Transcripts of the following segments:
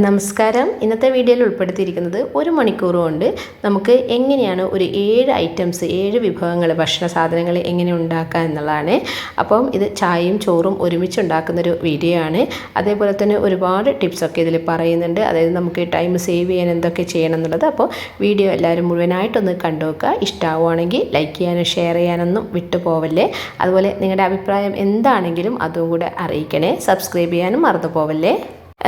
നമസ്കാരം. ഇന്നത്തെ വീഡിയോയിൽ ഉൾപ്പെടുത്തിയിരിക്കുന്നത് ഒരു മണിക്കൂർ കൊണ്ട് നമുക്ക് എങ്ങനെയാണ് ഒരു ഏഴ് ഐറ്റംസ് ഏഴ് വിഭവങ്ങൾ ഭക്ഷണ സാധനങ്ങൾ എങ്ങനെ ഉണ്ടാക്കുക എന്നുള്ളതാണ്. അപ്പം ഇത് ചായയും ചോറും ഒരുമിച്ച് ഉണ്ടാക്കുന്നൊരു വീഡിയോ ആണ്. അതേപോലെ തന്നെ ഒരുപാട് ടിപ്സൊക്കെ ഇതിൽ പറയുന്നുണ്ട്. അതായത് നമുക്ക് ടൈം സേവ് ചെയ്യാൻ എന്തൊക്കെ ചെയ്യണം എന്നുള്ളത്. അപ്പോൾ വീഡിയോ എല്ലാവരും മുഴുവനായിട്ടൊന്ന് കണ്ടു നോക്കുക. ഇഷ്ടമാവുകയാണെങ്കിൽ ലൈക്ക് ചെയ്യാനും ഷെയർ ചെയ്യാനൊന്നും വിട്ടുപോവല്ലേ അതുപോലെ നിങ്ങളുടെ അഭിപ്രായം എന്താണെങ്കിലും അതും കൂടെ അറിയിക്കണേ. സബ്സ്ക്രൈബ് ചെയ്യാനും മറന്നു പോവല്ലേ.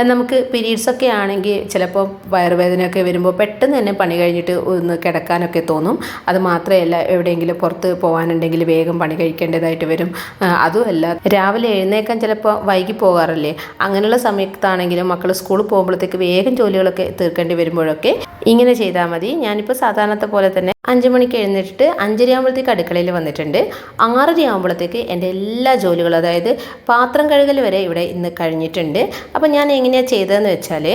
നമുക്ക് പീരീഡ്സ് ഒക്കെ ആണെങ്കിൽ ചിലപ്പോൾ വയറുവേദനയൊക്കെ വരുമ്പോൾ പെട്ടെന്ന് തന്നെ പണി കഴിഞ്ഞിട്ട് ഒന്ന് കിടക്കാനൊക്കെ തോന്നും. അത് മാത്രമല്ല എവിടെയെങ്കിലും പുറത്ത് പോകാനുണ്ടെങ്കിൽ വേഗം പണി കഴിക്കേണ്ടതായിട്ട് വരും. അതുമല്ല രാവിലെ എഴുന്നേക്കാൻ ചിലപ്പോൾ വൈകി പോകാറില്ലേ? അങ്ങനെയുള്ള സമയത്താണെങ്കിലും മക്കൾ സ്കൂളിൽ പോകുമ്പോഴത്തേക്ക് വേഗം ജോലികളൊക്കെ തീർക്കേണ്ടി വരുമ്പോഴൊക്കെ ഇങ്ങനെ ചെയ്താൽ മതി. ഞാനിപ്പോൾ സാധാരണത്തെ പോലെ തന്നെ അഞ്ച് മണിക്ക് എഴുന്നേറ്റിട്ട് അഞ്ചര ആകുമ്പോഴത്തേക്ക് അടുക്കളയിൽ വന്നിട്ടുണ്ട്. ആറര ആകുമ്പോഴത്തേക്ക് എന്റെ എല്ലാ ജോലികളും അതായത് പാത്രം കഴുകൽ വരെ ഇവിടെ ഇന്ന് കഴിഞ്ഞിട്ടുണ്ട്. അപ്പോൾ ഞാൻ എങ്ങനെയാണ് ചെയ്തതെന്ന് വെച്ചാൽ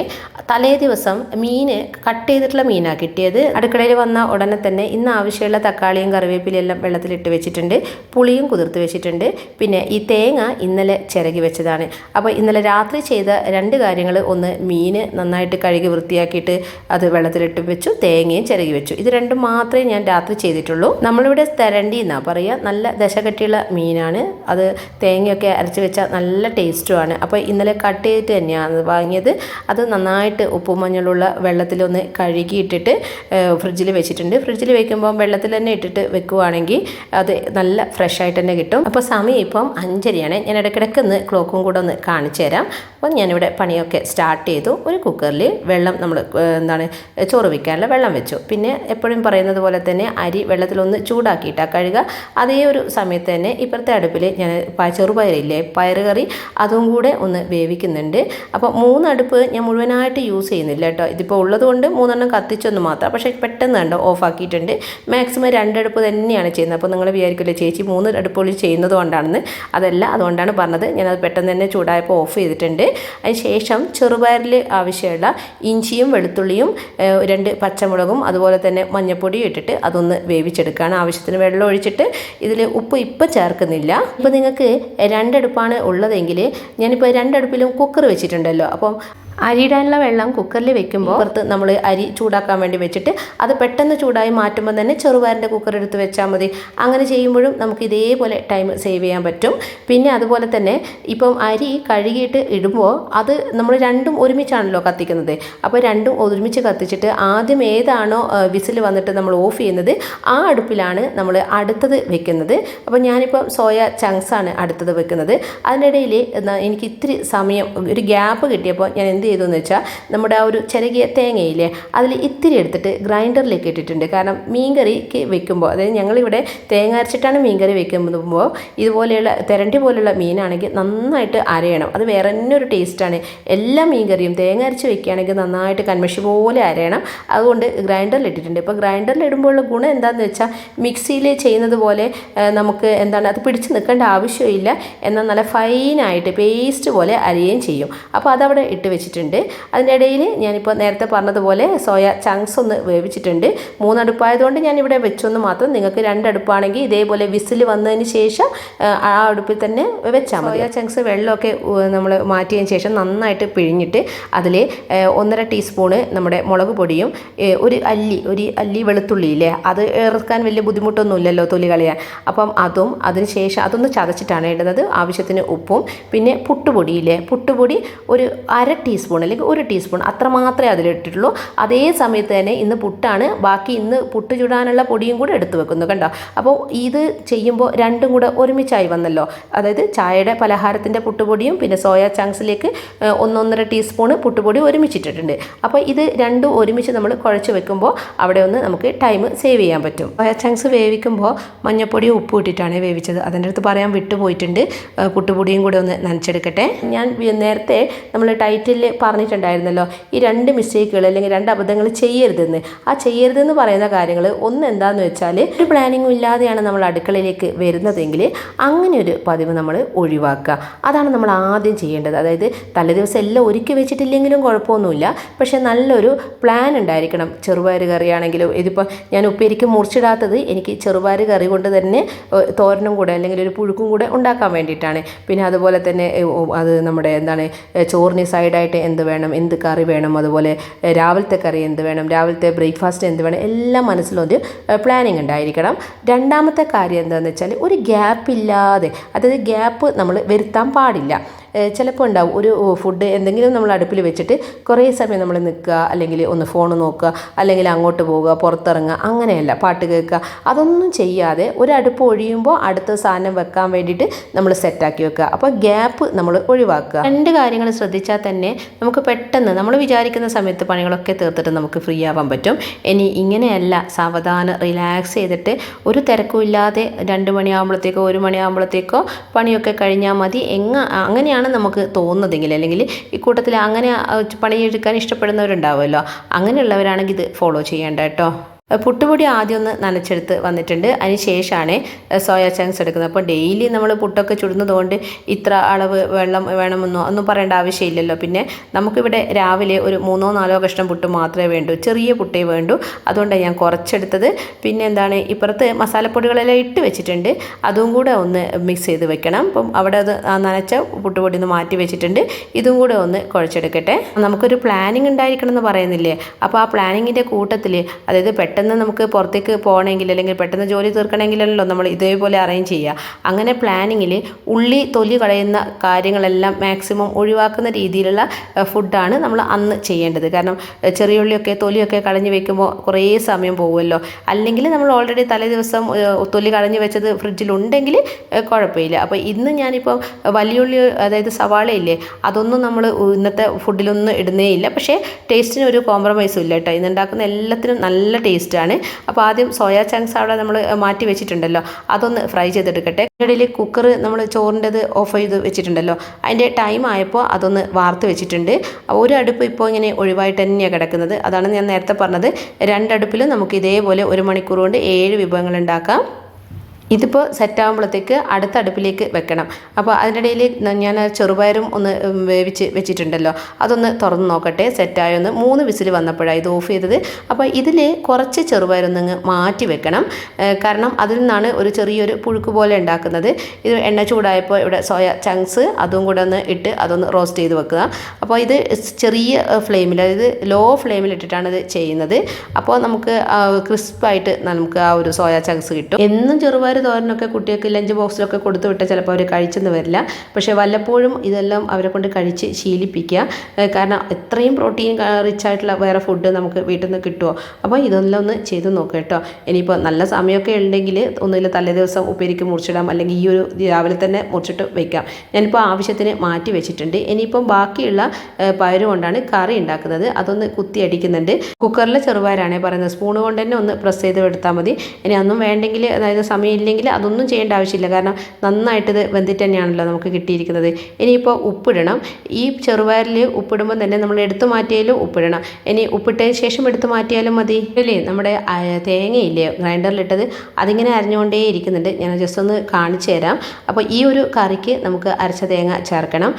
തലേ ദിവസം മീൻ കട്ട് ചെയ്തിട്ടുള്ള മീനാണ് കിട്ടിയത്. അടുക്കളയിൽ വന്ന ഉടനെ തന്നെ ഇന്ന് ആവശ്യമുള്ള തക്കാളിയും കറിവേപ്പിലയും എല്ലാം വെള്ളത്തിലിട്ട് വെച്ചിട്ടുണ്ട്. പുളിയും കുതിർത്ത് വെച്ചിട്ടുണ്ട്. പിന്നെ ഈ തേങ്ങ ഇന്നലെ ചിരകി വെച്ചതാണ്. അപ്പോൾ ഇന്നലെ രാത്രി ചെയ്ത രണ്ട് കാര്യങ്ങൾ ഒന്ന് മീൻ നന്നായിട്ട് കഴുകി വൃത്തിയാക്കിയിട്ട് അത് വെള്ളത്തിലിട്ട് വെച്ചു തേങ്ങയും ചിരകി വെച്ചു. ഇത് രണ്ടും മാത്രമേ ഞാൻ രാത്രി ചെയ്തിട്ടുള്ളൂ. നമ്മളിവിടെ തെരണ്ടി എന്നാണ് പറയുക നല്ല ദശകട്ടിയുള്ള മീനാണ്. അത് തേങ്ങയൊക്കെ അരച്ച് വെച്ചാൽ നല്ല ടേസ്റ്റുമാണ് അപ്പോൾ ഇന്നലെ കട്ട് ചെയ്തിട്ട് തന്നെയാണ് വാങ്ങിയത്. അത് നന്നായിട്ട് ഉപ്പും മഞ്ഞളുള്ള വെള്ളത്തിലൊന്ന് കഴുകിയിട്ടിട്ട് ഫ്രിഡ്ജിൽ വെച്ചിട്ടുണ്ട്. ഫ്രിഡ്ജിൽ വെക്കുമ്പോൾ വെള്ളത്തിൽ തന്നെ ഇട്ടിട്ട് വെക്കുവാണെങ്കിൽ അത് നല്ല ഫ്രഷ് ആയിട്ട് തന്നെ കിട്ടും. അപ്പോൾ സമയം ഇപ്പം അഞ്ചരയാണ്. ഞാൻ ഇടയ്ക്കിടയ്ക്ക് ഒന്ന് ക്ലോക്കും കൂടെ ഒന്ന് കാണിച്ചു തരാം. അപ്പം ഞാനിവിടെ പണിയൊക്കെ സ്റ്റാർട്ട് ചെയ്തു. ഒരു കുക്കറിൽ വെള്ളം നമ്മൾ എന്താണ് ചോറ് വയ്ക്കാനുള്ള വെള്ളം വെച്ചു. പിന്നെ എപ്പോഴും പറയുന്നത് പോലെ തന്നെ അരി വെള്ളത്തിലൊന്ന് ചൂടാക്കിയിട്ടാണ് കഴുകുക അതേ ഒരു സമയത്ത് തന്നെ ഇപ്പുറത്തെ അടുപ്പിൽ ഞാൻ ചെറുപയറില്ലേ പയറുകറി അതും കൂടെ ഒന്ന് വേവിക്കുന്നുണ്ട്. അപ്പോൾ മൂന്ന് അടുപ്പ് ഞാൻ മുഴുവനായിട്ട് യൂസ് ചെയ്യുന്നില്ല കേട്ടോ. ഇതിപ്പോൾ ഉള്ളതുകൊണ്ട് മൂന്നെണ്ണം കത്തിച്ചൊന്ന് മാത്രം. പക്ഷേ പെട്ടെന്ന് കണ്ടോ ഓഫ് ആക്കിയിട്ടുണ്ട്. മാക്സിമം രണ്ടടുപ്പ് തന്നെയാണ് ചെയ്യുന്നത്. അപ്പോൾ നിങ്ങൾ വിചാരിക്കില്ലേ ചേച്ചി മൂന്ന് അടുപ്പുകളിൽ ചെയ്യുന്നത് കൊണ്ടാണെന്ന്. അതല്ല അതുകൊണ്ടാണ് പറഞ്ഞത്. ഞാനത് പെട്ടെന്ന് തന്നെ ചൂടായപ്പോൾ ഓഫ് ചെയ്തിട്ടുണ്ട്. അതിന് ശേഷം ചെറുപയറിൽ ആവശ്യമുള്ള ഇഞ്ചിയും വെളുത്തുള്ളിയും രണ്ട് പച്ചമുളകും അതുപോലെ തന്നെ മഞ്ഞപ്പൊടിയും ഇട്ടിട്ട് അതൊന്ന് വേവിച്ചെടുക്കുകയാണ്. ആവശ്യത്തിന് വെള്ളം ഒഴിച്ചിട്ട് ഇതിൽ ഉപ്പ് ഇപ്പം ചേർക്കുന്നില്ല. ഇപ്പോൾ നിങ്ങൾക്ക് രണ്ടടുപ്പാണ് ഉള്ളതെങ്കിൽ ഞാനിപ്പോൾ രണ്ടടുപ്പിലും കുക്കർ വെച്ചിട്ടുണ്ടല്ലോ. അപ്പം അരിയിടാനുള്ള വെള്ളം കുക്കറിൽ വെക്കുമ്പോൾ പുറത്ത് നമ്മൾ അരി ചൂടാക്കാൻ വേണ്ടി വെച്ചിട്ട് അത് പെട്ടെന്ന് ചൂടായി മാറ്റുമ്പോൾ തന്നെ ചെറുപയറിന്റെ കുക്കർ എടുത്ത് വെച്ചാൽ മതി. അങ്ങനെ ചെയ്യുമ്പോഴും നമുക്ക് ഇതേപോലെ ടൈം സേവ് ചെയ്യാൻ പറ്റും. പിന്നെ അതുപോലെ തന്നെ ഇപ്പം അരി കഴുകിയിട്ട് ഇടുമ്പോൾ അത് നമ്മൾ രണ്ടും ഒരുമിച്ചാണല്ലോ കത്തിക്കുന്നത്. അപ്പോൾ രണ്ടും ഒരുമിച്ച് കത്തിച്ചിട്ട് ആദ്യം ഏതാണോ വിസിൽ വന്നിട്ട് നമ്മൾ ഓഫ് ചെയ്യുന്നത് ആ അടുപ്പിലാണ് നമ്മൾ അടുത്തത് വെക്കുന്നത്. അപ്പോൾ ഞാനിപ്പോൾ സോയ ചങ്ക്സ് ആണ് അടുത്തത് വെക്കുന്നത്. അതിനിടയിൽ എനിക്ക് ഇത്തിരി സമയം ഒരു ഗ്യാപ്പ് കിട്ടിയപ്പോൾ ഞാൻ എന്ത് ചെയ്തു എന്ന് വെച്ചാൽ നമ്മുടെ ആ ഒരു ചിരകിയ തേങ്ങയില്ലേ അതിൽ ഇത്തിരി എടുത്തിട്ട് ഗ്രൈൻഡറിലേക്ക് ഇട്ടിട്ടുണ്ട്. കാരണം മീൻകറിക്ക് വെക്കുമ്പോൾ അതായത് ഞങ്ങളിവിടെ തേങ്ങ അരച്ചിട്ടാണ് മീൻകറി വെക്കുമ്പോൾ ഇതുപോലെയുള്ള തെരണ്ടി പോലെയുള്ള മീനാണെങ്കിൽ നന്നായിട്ട് അരയണം. അത് വേറെ തന്നെ ഒരു ടേസ്റ്റാണ് എല്ലാ മീൻകറിയും തേങ്ങ അരച്ച് വെക്കുകയാണെങ്കിൽ നന്നായിട്ട് കൺമഷി പോലെ അരയണം. അതുകൊണ്ട് ഗ്രൈൻഡറിൽ ഇട്ടിട്ടുണ്ട്. ഇപ്പോൾ ഗ്രൈൻഡറിൽ ഇടുമ്പോഴുള്ള ഗുണം എന്താണെന്ന് വെച്ചാൽ മിക്സിയിൽ ചെയ്യുന്നത് പോലെ നമുക്ക് എന്താണ് അത് പിടിച്ച് നിൽക്കേണ്ട ആവശ്യമില്ല. എന്നാൽ നല്ല ഫൈനായിട്ട് പേസ്റ്റ് പോലെ അരിയുകയും ചെയ്യും. അപ്പോൾ അതവിടെ ഇട്ട് വെച്ചിട്ടുണ്ട്. അതിന്റെ ഇടയിൽ ഞാനിപ്പോൾ നേരത്തെ പറഞ്ഞതുപോലെ സോയ ചങ്ക്സ് ഒന്ന് വേവിച്ചിട്ടുണ്ട്. മൂന്നടുപ്പായതുകൊണ്ട് ഞാനിവിടെ വെച്ചൊന്ന് മാത്രം നിങ്ങൾക്ക് രണ്ടടുപ്പാണെങ്കിൽ ഇതേപോലെ വിസിൽ വന്നതിന് ശേഷം ആ, അടുപ്പിൽ തന്നെ വെച്ചാൽ മതി. സോയ ചങ്ക്സ് വെള്ളമൊക്കെ നമ്മൾ മാറ്റിയതിന് ശേഷം നന്നായിട്ട് പിഴിഞ്ഞിട്ട് അതിൽ ഒന്നര ടീസ്പൂണ് നമ്മുടെ മുളക് പൊടിയും ഒരു അല്ലി ഒരു അല്ലി വെളുത്തുള്ളി ഇല്ലേ? അത് ഇറക്കാൻ വലിയ ബുദ്ധിമുട്ടൊന്നുമില്ലല്ലോ തൊലി കളയാൻ. അപ്പം അതും അതിന് ശേഷം അതൊന്ന് ചതച്ചിട്ടാണ് ഇടുന്നത്. ആവശ്യത്തിന് ഉപ്പും പിന്നെ പുട്ടുപൊടിയില്ലേ പുട്ടുപൊടി ഒരു അര ടീസ്പൂൺ അല്ലെങ്കിൽ ഒരു ടീസ്പൂൺ അത്ര മാത്രമേ അതിലിട്ടിട്ടുള്ളൂ. അതേ സമയത്ത് തന്നെ ഇന്ന് പുട്ടാണ്. ബാക്കി ഇന്ന് പുട്ട് ചുടാനുള്ള പൊടിയും കൂടെ എടുത്തു വെക്കുന്നു കണ്ടോ? അപ്പോൾ ഇത് ചെയ്യുമ്പോൾ രണ്ടും കൂടെ ഒരുമിച്ചായി വന്നല്ലോ. അതായത് ചായയുടെ പലഹാരത്തിന്റെ പുട്ടുപൊടിയും പിന്നെ സോയ ചങ്ക്സിലേക്ക് ഏഹ്, ഒന്നൊന്നര ടീസ്പൂൺ പുട്ടുപൊടി ഒരുമിച്ചിട്ടിട്ടുണ്ട്. അപ്പോൾ ഇത് രണ്ടും ഒരുമിച്ച് നമ്മൾ കുഴച്ച് വെക്കുമ്പോൾ അവിടെ ഒന്ന് നമുക്ക് ടൈം സേവ് ചെയ്യാൻ പറ്റും. സോയ ചാങ്സ് വേവിക്കുമ്പോൾ മഞ്ഞപ്പൊടിയും ഉപ്പ് ഇട്ടിട്ടാണ് വേവിച്ചത്. അതിന്റെ അടുത്ത് പറയാൻ വിട്ടുപോയിട്ടുണ്ട്. പുട്ടുപൊടിയും കൂടെ ഒന്ന് നനച്ചെടുക്കട്ടെ. ഞാൻ നേരത്തെ നമ്മൾ ടൈറ്റിൽ പറഞ്ഞിട്ടുണ്ടായിരുന്നല്ലോ ഈ രണ്ട് മിസ്റ്റേക്കുകൾ അല്ലെങ്കിൽ രണ്ട് അബദ്ധങ്ങൾ ചെയ്യരുതെന്ന്. ആ ചെയ്യരുതെന്ന് പറയുന്ന കാര്യങ്ങൾ ഒന്ന് എന്താണെന്ന് വെച്ചാൽ ഒരു പ്ലാനിങ്ങും ഇല്ലാതെയാണ് നമ്മൾ അടുക്കളയിലേക്ക് വരുന്നതെങ്കിൽ അങ്ങനെ ഒരു പതിവ് നമ്മൾ ഒഴിവാക്കുക. അതാണ് നമ്മൾ ആദ്യം ചെയ്യേണ്ടത്. അതായത് തലേദിവസം എല്ലാം ഒരുക്കി വെച്ചിട്ടില്ലെങ്കിലും കുഴപ്പമൊന്നുമില്ല. പക്ഷേ നല്ലൊരു പ്ലാൻ ഉണ്ടായിരിക്കണം. ചെറുപയർ കറിയാണെങ്കിലും ഇതിപ്പോൾ ഞാൻ ഉപ്പേരിക്ക് മുറിച്ചിടാത്തത് എനിക്ക് ചെറുപയർ കറി കൊണ്ട് തന്നെ തോരനും കൂടെ അല്ലെങ്കിൽ ഒരു പുഴുക്കും കൂടെ ഉണ്ടാക്കാൻ വേണ്ടിയിട്ടാണ്. പിന്നെ അതുപോലെ തന്നെ അത് നമ്മുടെ എന്താണ് ചോറിന് സൈഡായിട്ട് എന്ത് വേണം? എന്ത് കറി വേണം? അതുപോലെ രാവിലത്തെ കറി എന്ത് വേണം? രാവിലത്തെ ബ്രേക്ക്ഫാസ്റ്റ് എന്ത് വേണം? എല്ലാം മനസ്സിലൊരു പ്ലാനിങ് ഉണ്ടായിരിക്കണം. രണ്ടാമത്തെ കാര്യം എന്താണെന്ന് വെച്ചാൽ ഒരു ഗ്യാപ്പ് ഇല്ലാതെ അതായത് ഗ്യാപ്പ് നമ്മൾ വരുത്താൻ പാടില്ല. ചിലപ്പോൾ ഉണ്ടാവും. ഒരു ഫുഡ് എന്തെങ്കിലും നമ്മൾ അടുപ്പിൽ വെച്ചിട്ട് കുറേ സമയം നമ്മൾ നിൽക്കുക അല്ലെങ്കിൽ ഒന്ന് ഫോൺ നോക്കുക അല്ലെങ്കിൽ അങ്ങോട്ട് പോവുക പുറത്തിറങ്ങുക അങ്ങനെയല്ല പാട്ട് കേൾക്കുക. അതൊന്നും ചെയ്യാതെ ഒരു അടുപ്പ് ഒഴിയുമ്പോൾ അടുത്ത സാധനം വെക്കാൻ വേണ്ടിയിട്ട് നമ്മൾ സെറ്റാക്കി വെക്കുക. അപ്പോൾ ഗ്യാപ്പ് നമ്മൾ ഒഴിവാക്കുക. രണ്ട് കാര്യങ്ങൾ ശ്രദ്ധിച്ചാൽ തന്നെ നമുക്ക് പെട്ടെന്ന് നമ്മൾ വിചാരിക്കുന്ന സമയത്ത് പണികളൊക്കെ തീർത്തിട്ട് നമുക്ക് ഫ്രീ ആവാൻ പറ്റും. ഇനി ഇങ്ങനെയല്ല സാവധാനം റിലാക്സ് ചെയ്തിട്ട് ഒരു തിരക്കും ഇല്ലാതെ രണ്ട് മണിയാകുമ്പോഴത്തേക്കോ ഒരു മണിയാകുമ്പോഴത്തേക്കോ പണിയൊക്കെ കഴിഞ്ഞാൽ മതി. എങ്ങ അങ്ങനെയാണ് നമുക്ക് തോന്നുന്നതെങ്കിൽ അല്ലെങ്കിൽ ഈ കൂട്ടത്തിൽ അങ്ങനെ പണിയെടുക്കാൻ ഇഷ്ടപ്പെടുന്നവരുണ്ടാവുമല്ലോ. അങ്ങനെയുള്ളവരാണെങ്കിൽ ഇത് ഫോളോ ചെയ്യേണ്ട കേട്ടോ. പുട്ടുപൊടി ആദ്യം ഒന്ന് നനച്ചെടുത്ത് വന്നിട്ടുണ്ട്. അതിന് ശേഷമാണ് സോയാ ചങ്ക്സ് എടുക്കുന്നത്. അപ്പോൾ ഡെയിലി നമ്മൾ പുട്ടൊക്കെ ചുടുന്നതുകൊണ്ട് ഇത്ര അളവ് വെള്ളം വേണമെന്നോ ഒന്നും പറയേണ്ട ആവശ്യമില്ലല്ലോ. പിന്നെ നമുക്കിവിടെ രാവിലെ ഒരു മൂന്നോ നാലോ കഷ്ണം പുട്ട് മാത്രമേ വേണ്ടൂ. ചെറിയ പുട്ടേ വേണ്ടൂ. അതുകൊണ്ടാണ് ഞാൻ കുറച്ചെടുത്തത്. പിന്നെ എന്താണ് ഇപ്പുറത്ത് മസാലപ്പൊടികളെല്ലാം ഇട്ട് വെച്ചിട്ടുണ്ട്. അതും കൂടെ ഒന്ന് മിക്സ് ചെയ്ത് വെക്കണം. അപ്പം അവിടെ അത് നനച്ച പുട്ടുപൊടി ഒന്ന് മാറ്റി വെച്ചിട്ടുണ്ട്. ഇതും കൂടെ ഒന്ന് കുഴച്ചെടുക്കട്ടെ. നമുക്കൊരു പ്ലാനിങ് ഉണ്ടായിരിക്കണം എന്ന് പറയുന്നില്ലേ? അപ്പോൾ ആ പ്ലാനിങ്ങിന്റെ കൂട്ടത്തിൽ അതായത് പെട്ടെന്ന് നമുക്ക് പുറത്തേക്ക് പോകണമെങ്കിൽ അല്ലെങ്കിൽ പെട്ടെന്ന് ജോലി തീർക്കണമെങ്കിലല്ലോ നമ്മൾ ഇതേപോലെ അറേഞ്ച് ചെയ്യുക. അങ്ങനെ പ്ലാനിങ്ങിൽ ഉള്ളി തൊലി കളയുന്ന കാര്യങ്ങളെല്ലാം മാക്സിമം ഒഴിവാക്കുന്ന രീതിയിലുള്ള ഫുഡാണ് നമ്മൾ അന്ന് ചെയ്യേണ്ടത്. കാരണം ചെറിയ ഉള്ളിയൊക്കെ തൊലിയൊക്കെ കളഞ്ഞ് വെക്കുമ്പോൾ കുറേ സമയം പോകുമല്ലോ അല്ലെങ്കിൽ നമ്മൾ ഓൾറെഡി തലേ ദിവസം തൊലി കളഞ്ഞ് വെച്ചത് ഫ്രിഡ്ജിലുണ്ടെങ്കിൽ കുഴപ്പമില്ല. അപ്പോൾ ഇന്ന് ഞാനിപ്പോൾ വലിയ ഉള്ളി അതായത് സവാളയില്ലേ അതൊന്നും നമ്മൾ ഇന്നത്തെ ഫുഡിലൊന്നും ഇടുന്നേ ഇല്ല. പക്ഷേ ടേസ്റ്റിന് ഒരു കോംപ്രമൈസും ഇല്ല കേട്ടോ. ഇന്ന് ഉണ്ടാക്കുന്ന എല്ലാത്തിനും നല്ല ടേസ്റ്റാണ് അപ്പോൾ ആദ്യം സോയാ ചങ്ക്സ് അവിടെ നമ്മൾ മാറ്റി വെച്ചിട്ടുണ്ടല്ലോ. അതൊന്ന് ഫ്രൈ ചെയ്തെടുക്കട്ടെ. ഇടയിൽ കുക്കർ നമ്മൾ ചോറിന്റെത് ഓഫ് ചെയ്ത് വെച്ചിട്ടുണ്ടല്ലോ. അതിന്റെ ടൈം ആയപ്പോൾ അതൊന്ന് വാർത്ത് വെച്ചിട്ടുണ്ട്. ഒരു അടുപ്പ് ഇപ്പോൾ ഇങ്ങനെ ഒഴിവായിട്ട് തന്നെയാണ് കിടക്കുന്നത്. അതാണ് ഞാൻ നേരത്തെ പറഞ്ഞത്. രണ്ടടുപ്പിലും നമുക്ക് ഇതേപോലെ ഒരു മണിക്കൂർ കൊണ്ട് ഏഴ് വിഭവങ്ങൾ ഉണ്ടാക്കാം. ഇതിപ്പോൾ സെറ്റ് ആകുമ്പോഴത്തേക്ക് അടുത്ത അടുപ്പിലേക്ക് വെക്കണം. അപ്പോൾ അതിന്റെ ഇടയിൽ ഞാൻ ചെറുപയറും ഒന്ന് വേവിച്ച് വെച്ചിട്ടുണ്ടല്ലോ. അതൊന്ന് തുറന്ന് നോക്കട്ടെ സെറ്റായൊന്ന് മൂന്ന് വിസിൽ വന്നപ്പോഴാണ് ഇത് ഓഫ് ചെയ്തത്. അപ്പോൾ ഇതിൽ കുറച്ച് ചെറുപയറൊന്നങ്ങ് മാറ്റി വെക്കണം. കാരണം അതിൽ നിന്നാണ് ഒരു ചെറിയൊരു പുഴുക്ക് പോലെ ഉണ്ടാക്കുന്നത്. ഇത് എണ്ണ ചൂടായപ്പോൾ ഇവിടെ സോയ ചങ്ക്സ് അതും കൂടെ ഒന്ന് ഇട്ട് അതൊന്ന് റോസ്റ്റ് ചെയ്ത് വെക്കുക. അപ്പോൾ ഇത് ചെറിയ ഫ്ലെയിമിൽ അതായത് ലോ ഫ്ലെയിമിൽ ഇട്ടിട്ടാണ് ഇത് ചെയ്യുന്നത്. അപ്പോൾ നമുക്ക് ക്രിസ്പായിട്ട് നമുക്ക് ആ ഒരു സോയ ചങ്ക്സ് കിട്ടും. എന്നും ചെറുപയർ തോരനൊക്കെ കുട്ടികൾക്ക് ലഞ്ച് ബോക്സിലൊക്കെ കൊടുത്തു വിട്ടാൽ ചിലപ്പോൾ അവർ കഴിച്ചെന്ന് വരില്ല. പക്ഷേ വല്ലപ്പോഴും ഇതെല്ലാം അവരെ കൊണ്ട് കഴിച്ച് ശീലിപ്പിക്കുക. കാരണം എത്രയും പ്രോട്ടീൻ റിച്ച് ആയിട്ടുള്ള വേറെ ഫുഡ് നമുക്ക് വീട്ടിൽ നിന്ന് കിട്ടുമോ അപ്പോൾ ഇതെല്ലാം ഒന്ന് ചെയ്ത് നോക്കുക കേട്ടോ. ഇനിയിപ്പോൾ നല്ല സമയമൊക്കെ ഉണ്ടെങ്കിൽ ഒന്നുമില്ല തലേ ദിവസം ഉപ്പേരിക്ക് മുറിച്ചിടാം. അല്ലെങ്കിൽ ഈ ഒരു രാവിലെ തന്നെ മുറിച്ചിട്ട് വെക്കാം. ഞാനിപ്പോൾ ആവശ്യത്തിന് മാറ്റി വെച്ചിട്ടുണ്ട്. ഇനിയിപ്പം ബാക്കിയുള്ള പയറ് കൊണ്ടാണ് കറി ഉണ്ടാക്കുന്നത്. അതൊന്ന് കുത്തി അടിക്കുന്നുണ്ട്. കുക്കറിലെ ചെറുപയറാണേ പറയുന്നത്. സ്പൂൺ കൊണ്ട് തന്നെ ഒന്ന് പ്രസ് ചെയ്ത് എടുത്താൽ മതി. ഇനി അന്നും വേണ്ടെങ്കിൽ അതായത് സമയമില്ലെങ്കിൽ അതൊന്നും ചെയ്യേണ്ട ആവശ്യമില്ല. കാരണം നന്നായിട്ട് ഇത് വെന്തിട്ട് തന്നെയാണല്ലോ നമുക്ക് കിട്ടിയിരിക്കുന്നത്. ഇനിയിപ്പോൾ ഉപ്പിടണം. ഈ ചെറുപയറിൽ ഉപ്പിടുമ്പോൾ തന്നെ നമ്മൾ എടുത്തു മാറ്റിയാലും ഉപ്പിടണം. ഇനി ഉപ്പിട്ടതിന് ശേഷം എടുത്തു മാറ്റിയാലും മതി. അല്ലേ നമ്മുടെ തേങ്ങയില്ലേ? ഗ്രൈൻഡറിലിട്ടത് അതിങ്ങനെ അരഞ്ഞുകൊണ്ടേ ഇരിക്കുന്നുണ്ട്. ഞാൻ ജസ്റ്റ് ഒന്ന് കാണിച്ചു തരാം. അപ്പോൾ ഈ ഒരു കറിക്ക് നമുക്ക് അരച്ച തേങ്ങ ചേർക്കണം.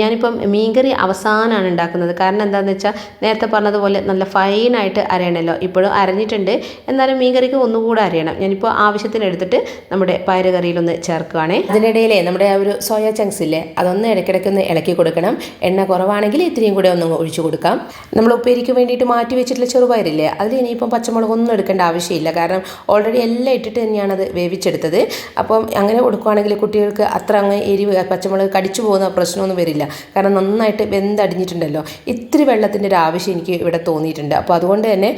ഞാനിപ്പം മീൻകറി അവസാനമാണ് ഉണ്ടാക്കുന്നത്. കാരണം എന്താണെന്ന് വെച്ചാൽ നേരത്തെ പറഞ്ഞതുപോലെ നല്ല ഫൈനായിട്ട് അരയണമല്ലോ ഇപ്പോഴും അരഞ്ഞിട്ടുണ്ട്. എന്നാലും മീൻകറിക്ക് ഒന്നുകൂടെ അരയണം. ഞാനിപ്പോൾ ആവശ്യത്തിന് എടുത്തിട്ട് നമ്മുടെ പയറുകറിയിലൊന്ന് ചേർക്കുകയാണേ അതിനിടയിലേ നമ്മുടെ ആ ഒരു സോയ ചങ്ക്സ് ഇല്ലേ അതൊന്ന് ഇടയ്ക്കിടയ്ക്ക് ഒന്ന് ഇളക്കി കൊടുക്കണം. എണ്ണ കുറവാണെങ്കിൽ ഇത്രയും കൂടെ ഒന്ന് ഒഴിച്ചു കൊടുക്കാം. നമ്മൾ ഉപ്പേരിക്ക് വേണ്ടിയിട്ട് മാറ്റി വെച്ചിട്ടുള്ള ചെറുപയറില്ലേ അതിൽ ഇനിയിപ്പം പച്ചമുളകൊന്നും എടുക്കേണ്ട ആവശ്യമില്ല. കാരണം ഓൾറെഡി എല്ലാം ഇട്ടിട്ട് തന്നെയാണ് അത് വേവിച്ചെടുത്തത്. അപ്പം അങ്ങനെ കൊടുക്കുകയാണെങ്കിൽ കുട്ടികൾക്ക് അത്ര അങ്ങ് എരിവ് പച്ചമുളക് കടിച്ചു പോകുന്ന പ്രശ്നമൊന്നും വരില്ല. കാരണം നന്നായിട്ട് വെന്തടിഞ്ഞിട്ടുണ്ടല്ലോ. ഇത്തിരി വെള്ളത്തിന്റെ ഒരു ആവശ്യം എനിക്ക് ഇവിടെ തോന്നിയിട്ടുണ്ട്. അപ്പോൾ അതുകൊണ്ട് തന്നെ